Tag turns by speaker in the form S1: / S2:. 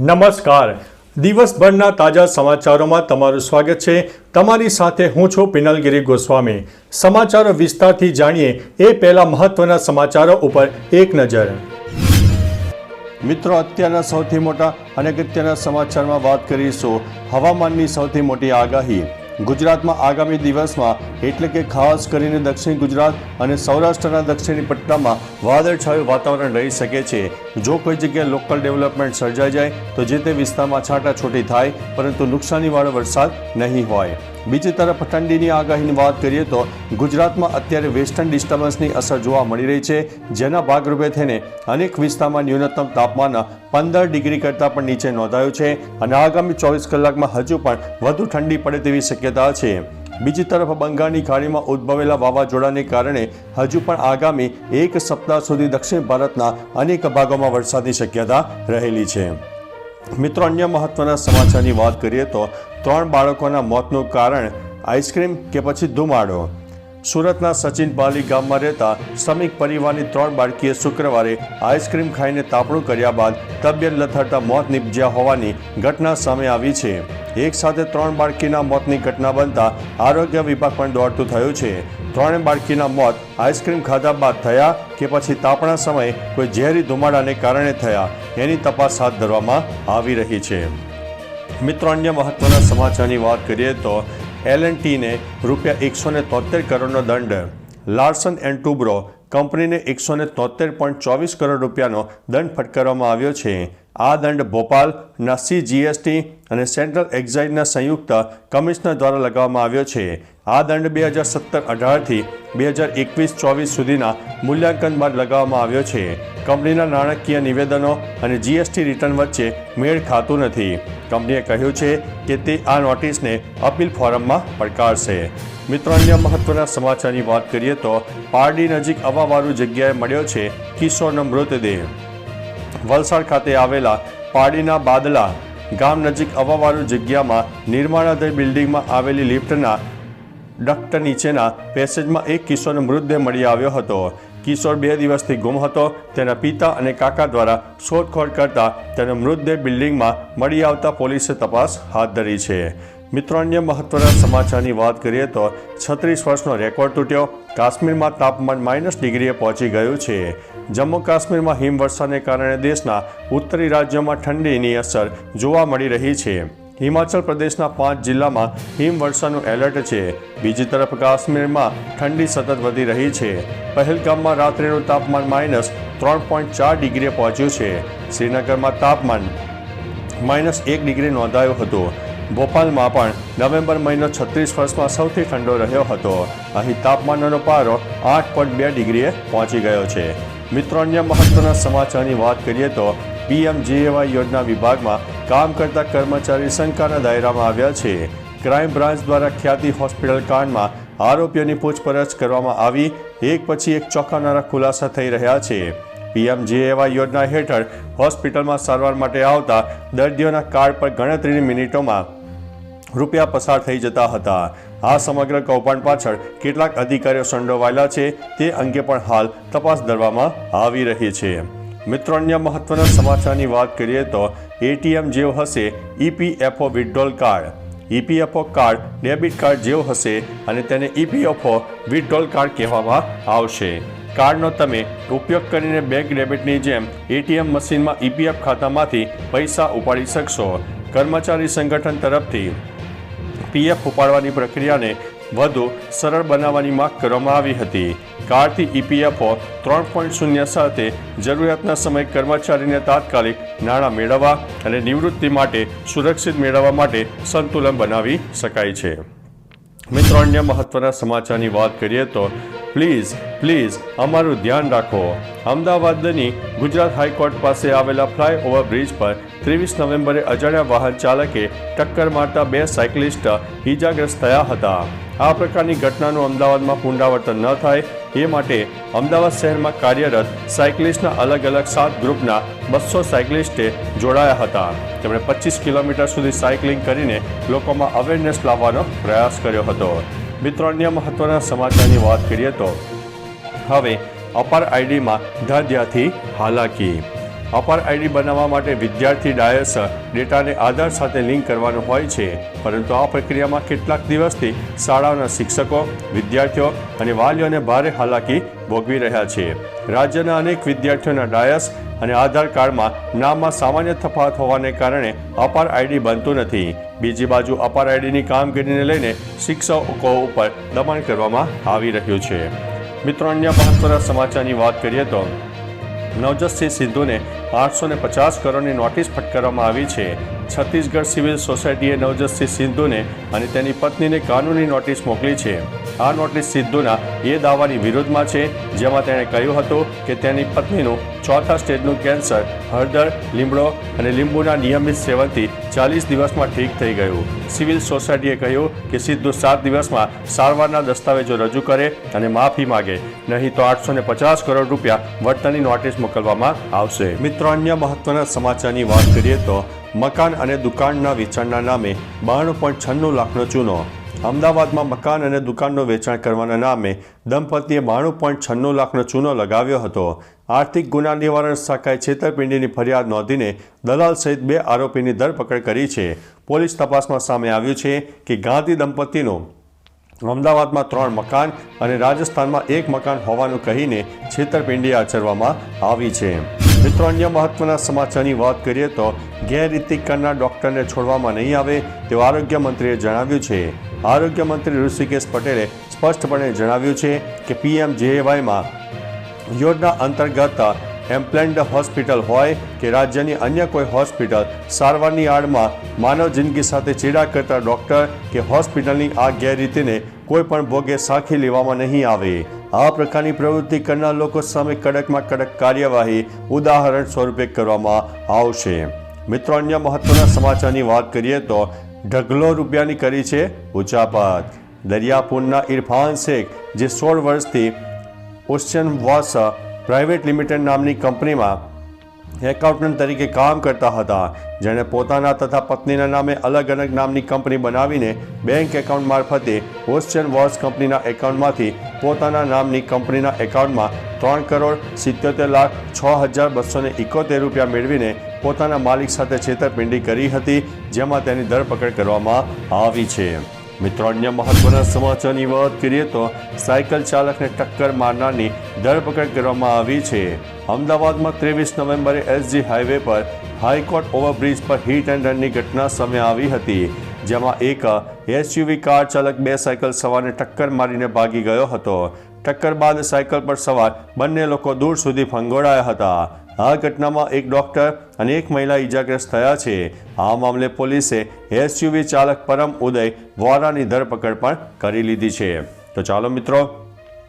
S1: નમસ્કાર. દિવસભરના તાજા સમાચારોમાં તમારું સ્વાગત છે. તમારી સાથે હું છું પિનલગીરી ગોસ્વામી. સમાચારો વિસ્તારથી જાણીએ એ પહેલા મહત્વના સમાચારો ઉપર એક નજર. મિત્રો, અત્યારના સૌથી મોટા અને અગત્યના સમાચારમાં વાત કરીશું. હવામાનની સૌથી મોટી આગાહી. ગુજરાતમાં આગામી દિવસમાં, એટલે કે ખાસ કરીને દક્ષિણ ગુજરાત અને સૌરાષ્ટ્રના દક્ષિણી પટ્ટામાં વાદળછાયું વાતાવરણ રહી શકે છે. જો કોઈ જગ્યાએ લોકલ ડેવલપમેન્ટ સર્જાઈ જાય, તો જે તે વિસ્તારમાં છાંટાછૂટી થાય, પરંતુ નુકસાનીવાળો વરસાદ નહીં હોય. બીજી તરફ ઠંડીની આગાહીની વાત કરીએ તો ગુજરાતમાં અત્યારે વેસ્ટર્ન ડિસ્ટર્બન્સની અસર જોવા મળી રહી છે, જેના ભાગરૂપે થઈને અનેક વિસ્તારમાં ન્યૂનતમ તાપમાન પંદર ડિગ્રી કરતાં પણ નીચે નોંધાયું છે અને આગામી ચોવીસ કલાકમાં હજુ પણ વધુ ઠંડી પડે તેવી શક્યતા છે. બીજી તરફ બંગાળની ખાડીમાં ઉદ્ભવેલા વાવાઝોડાને કારણે હજુ પણ આગામી એક સપ્તાહ સુધી દક્ષિણ ભારતના અનેક ભાગોમાં વરસાદની શક્યતા રહેલી છે. મિત્રો, અન્ય મહત્વના સમાચારની વાત કરીએ તો ત્રણ બાળકોના મોતનું કારણ આઈસ્ક્રીમ કે પછી ધુમાડો? સુરતના સચિન પાલી ગામમાં રહેતા શ્રમિક પરિવારની ત્રણ બાળકીએ શુક્રવારે આઈસ્ક્રીમ ખાઈને તાપણું કર્યા બાદ તબિયત લથડતા મોત નિપજ્યા હોવાની ઘટના સામે આવી છે. એક સાથે ત્રણ બાળકીના મોતની ઘટના બનતા આરોગ્ય વિભાગ પણ દોડતું થયું છે. ત્રણેય બાળકીના મોત આઈસ્ક્રીમ ખાધા બાદ થયા કે પછી તાપણા સમયે કોઈ ઝેરી ધુમાડાને કારણે થયા, એની તપાસ હાથ ધરવામાં આવી રહી છે. મિત્રો, અન્ય મહત્વના સમાચારની વાત કરીએ તો એલ એન્ડ ટીને રૂપિયા એકસો ને તોતેર કરોડનો દંડ. લાર્સન એન્ડ ટુબ્રો કંપનીને એકસો ને તોતેર પોઈન્ટ ચોવીસ કરોડ રૂપિયાનો દંડ ફટકારવામાં આવ્યો છે. આ દંડ ભોપાલના સી જીએસટી અને સેન્ટ્રલ એક્ઝાઇઝના સંયુક્ત કમિશનર દ્વારા લગાવવામાં આવ્યો છે. આ દંડ બે હજાર સત્તર અઢારથી બે હજાર એકવીસ ચોવીસ સુધીના મૂલ્યાંકન બાદ લગાવવામાં આવ્યો છે. કંપનીના નાણાકીય નિવેદનો અને જીએસટી રિટર્ન વચ્ચે મેળ ખાતું નથી. કંપનીએ કહ્યું છે કે તે આ નોટિસને અપીલ ફોરમમાં પડકારશે. મિત્રો, અન્ય મહત્વના સમાચારની વાત કરીએ તો પારડી નજીક અવાવાળું જગ્યાએ મળ્યો છે કિશોરનો મૃતદેહ. વલસાડ ખાતે આવેલા પારડીના બાદલા ગામ નજીક અવાવાળું જગ્યામાં નિર્માણાધીન બિલ્ડિંગમાં આવેલી લિફ્ટના ડક્ટ નીચેના પેસેજમાં એક કિશોરનો મૃતદેહ મળી આવ્યો હતો. કિશોર બે દિવસથી ગુમ હતો. તેના પિતા અને કાકા દ્વારા શોધખોળ કરતા તેનો મૃતદેહ બિલ્ડિંગમાં મળી આવતા પોલીસે તપાસ હાથ ધરી છે. મિત્રો, અન્ય મહત્વના સમાચારની વાત કરીએ તો છત્રીસ વર્ષનો રેકોર્ડ તૂટ્યો. કાશ્મીરમાં તાપમાન માઇનસ ડિગ્રીએ પહોંચી ગયું છે. જમ્મુ કાશ્મીરમાં હિમવર્ષાને કારણે દેશના ઉત્તરી રાજ્યોમાં ઠંડીની અસર જોવા મળી રહી છે. હિમાચલ પ્રદેશના પાંચ જિલ્લામાં હિમવર્ષાનું એલર્ટ છે. બીજી તરફ કાશ્મીરમાં ઠંડી સતત વધી રહી છે. પહેલગામમાં રાત્રિનું તાપમાન માઇનસ ત્રણ પોઈન્ટ ચાર ડિગ્રીએ પહોંચ્યું છે. શ્રીનગરમાં તાપમાન માઇનસ એક ડિગ્રી નોંધાયું હતું. ભોપાલમાં પણ નવેમ્બર મહિનો છત્રીસ વર્ષમાં સૌથી ઠંડો રહ્યો હતો. અહીં તાપમાનનો પારો આઠ પોઈન્ટ બે ડિગ્રીએ પહોંચી ગયો છે. મિત્રો, અન્ય મહત્વના સમાચારની વાત કરીએ તો પીએમજીએવાય યોજના વિભાગમાં કામ કરતા કર્મચારી શંકાના દાયરામાં આવ્યા છે. ક્રાઇમ બ્રાન્ચ દ્વારા ખ્યાતિ હોસ્પિટલ કાંડમાં આરોપીઓની પૂછપરછ કરવામાં આવી. એક પછી એક ચોંકાવનારા ખુલાસા થઈ રહ્યા છે. પીએમજીએવાય યોજના હેઠળ હોસ્પિટલમાં સારવાર માટે આવતા દર્દીઓના કાર્ડ પર ગણતરીની મિનિટોમાં રૂપિયા પસાર થઈ જતા હતા. આ સમગ્ર કૌભાંડ પાછળ કેટલાક અધિકારીઓ સંડોવાયેલા છે. તે અંગે પણ હાલ તપાસ ધરવામાં આવી રહી છે. મિત્રો, અન્ય મહત્વના સમાચારની વાત કરીએ તો એટીએમ જેવું હશે, EPFO withdrawal card. EPFO card debit card જેવું હશે અને તેને ઈપીએફઓ વિડ્રોલ કાર્ડ કહેવામાં આવશે. કાર્ડનો તમે ઉપયોગ કરીને બેંક ડેબિટની જેમ એટીએમ મશીનમાં ઈપીએફ ખાતામાંથી પૈસા ઉપાડી શકશો. કર્મચારી સંગઠન તરફથી પીએફ ઉપાડવાની પ્રક્રિયાને વધુ સરળ બનાવવાની માંગ કરવામાં આવી હતી. કાર્ડથી ઈપીએફઓ ત્રણ પોઈન્ટ શૂન્ય સાથે જરૂરિયાતના સમયે કર્મચારીને તાત્કાલિક નાણાં મેળવવા અને નિવૃત્તિ માટે સુરક્ષિત મેળવવા માટે સંતુલન બનાવી શકાય છે. મિત્રો, અન્ય મહત્વના સમાચારની વાત કરીએ તો પ્લીઝ પ્લીઝ અમારું ધ્યાન રાખો. અમદાવાદની ગુજરાત હાઈકોર્ટ પાસે આવેલા ફ્લાયઓવર બ્રિજ પર ત્રેવીસ નવેમ્બરે અજાણ્યા વાહન ચાલકે ટક્કર મારતા બે સાયકલિસ્ટ ઈજાગ્રસ્ત થયા હતા. આ પ્રકારની ઘટનાનું અમદાવાદમાં પુનરાવર્તન ન થાય એ માટે અમદાવાદ શહેરમાં કાર્યરત સાયકલિસ્ટના અલગ અલગ સાત ગ્રુપના બસો સાયકલિસ્ટે જોડાયા હતા. તેમણે પચીસ કિલોમીટર સુધી સાયકલિંગ કરીને લોકોમાં અવેરનેસ લાવવાનો પ્રયાસ કર્યો હતો. મિત્રો, અન્ય મહત્વના સમાચારની વાત કરીએ તો હવે અપાર આઈડીમાં ધાધ્યાથી હાલાકી. અપાર આઈડી બનાવવા માટે વિદ્યાર્થી ડાયસ ડેટાને આધાર સાથે લિંક કરવાનો હોય છે. પરંતુ આ પ્રક્રિયામાં કેટલાક દિવસથી શાળાઓના શિક્ષકો, વિદ્યાર્થીઓ અને વાલીઓને ભારે હાલાકી ભોગવી રહ્યા છે. રાજ્યના અનેક વિદ્યાર્થીઓના ડાયસ અને આધાર કાર્ડમાં નામમાં સામાન્ય તફાવત હોવાને કારણે અપાર આઈડી બનતું નથી. બીજી બાજુ અપાર આઈડીની કામગીરીને લઈને શિક્ષકો ઉપર દબાણ કરવામાં આવી રહ્યું છે. મિત્રો, અન્ય મહત્વના સમાચારની વાત કરીએ તો નવજતસિંહ સિદ્ધુને આઠસો ને પચાસ કરોડની નોટિસ ફટકારવામાં આવી છે. છત્તીસગઢ સિવિલ સોસાયટીએ નવજતસિંહ સિંધુને અને તેની પત્નીને કાનૂની નોટિસ મોકલી છે. આ નોટિસ સિદ્ધુના એ દાવાની વિરોધમાં છે, જેમાં તેણે કહ્યું હતું કે તેની પત્નીનું ચોથા સ્ટેજનું કેન્સર, હળદર, લીમડો અને લીંબુના નિયમિત સેવનથી ચાલીસ દિવસમાં ઠીક થઈ ગયું. સિવિલ સોસાયટીએ કહ્યું કે સિદ્ધુ સાત દિવસમાં સારવારના દસ્તાવેજો રજૂ કરે અને માફી માગે. નહીં તો આઠસો ને પચાસ કરોડ રૂપિયા વળતરની નોટિસ મોકલવામાં આવશે. મિત્રો અન્ય મહત્વના સમાચારની વાત કરીએ તો મકાન અને દુકાનના વેચાણના નામે બાણું પોઈન્ટ છન્નું લાખનો ચૂનો. અમદાવાદમાં મકાન અને દુકાનનું વેચાણ કરવાના નામે દંપતીએ બાણું પોઈન્ટ છન્નું લાખનો ચૂનો લગાવ્યો હતો. આર્થિક ગુના નિવારણ શાખાએ છેતરપિંડીની ફરિયાદ નોંધીને દલાલ સહિત બે આરોપીની ધરપકડ કરી છે. પોલીસ તપાસમાં સામે આવ્યું છે કે ગાંધી દંપતીનું અમદાવાદમાં ત્રણ મકાન અને રાજસ્થાનમાં એક મકાન હોવાનું કહીને છેતરપિંડી આચરવામાં આવી છે. મિત્રો, અન્ય મહત્વના સમાચારની વાત કરીએ તો ગેરરીતિ કરનાર ડોક્ટરને છોડવામાં નહીં આવે તેવું આરોગ્ય મંત્રીએ જણાવ્યું છે. આરોગ્ય મંત્રી ઋષિકેશ પટેલે સ્પષ્ટપણે જણાવ્યું છે કે પીએમ જેએવાયમાં યોજના અંતર્ગત એમ્પ્લેન્ડ હોસ્પિટલ હોય કે રાજ્યની અન્ય કોઈ હોસ્પિટલ, સારવારની આડમાં માનવ જિંદગી સાથે ચેડા કરતા ડૉક્ટર કે હોસ્પિટલની આ ગેરરીતિને કોઈ પણ ભોગે સાખી લેવામાં નહીં આવે. આ પ્રકારની પ્રવૃત્તિ કરનાર લોકો સામે કડકમાં કડક કાર્યવાહી ઉદાહરણ સ્વરૂપે કરવામાં આવશે. મિત્રો, અન્ય મહત્વના સમાચારની વાત કરીએ તો ઢગલો રૂપિયાની કરી છે ઉચાપત. દરિયાપુરના ઇરફાન શેખ, જે સોળ વર્ષથી ઓશિયન વાસા પ્રાઇવેટ લિમિટેડ નામની કંપનીમાં એકાઉન્ટન્ટ તરીકે કામ કરતા હતા. જેણે પોતાના તથા પત્નીના નામે અલગ અલગ નામની કંપની બનાવીને બેંક એકાઉન્ટ મારફતે ઓશિયન વોર્સ કંપનીના એકાઉન્ટમાંથી પોતાના નામની કંપનીના એકાઉન્ટમાં ત્રણ કરોડ સિત્યોતેર લાખ છ હજાર બસો એકોતેર રૂપિયા મેળવીને પોતાના માલિક સાથે છેતરપિંડી કરી હતી, જેમાં તેની ધરપકડ કરવામાં આવી છે. મિત્રો, અન્ય મહત્વના સમાચારની વાત કરીએ તો સાયકલ ચાલકને ટક્કર મારનારની ધરપકડ કરવામાં આવી છે. અમદાવાદમાં ત્રેવીસ નવેમ્બરે એસજી હાઈવે પર હાઈકોર્ટ ઓવરબ્રિજ પર હિટ એન્ડ રનની ઘટના સામે આવી હતી, જેમાં એક એસયુવી કાર ચાલક બે સાયકલ સવારને ટક્કર મારીને ભાગી ગયો હતો. ટક્કર બાદ સાયકલ પર સવાર બંને લોકો દૂર સુધી ફંગોળાયા હતા. આ ઘટનામાં એક ડોક્ટર અને એક મહિલા ઈજાગ્રસ્ત થયા છે. આ મામલે પોલીસે એસયુવી ચાલક પરમ ઉદય વોરાની ધરપકડ પણ કરી લીધી છે. તો ચાલો મિત્રો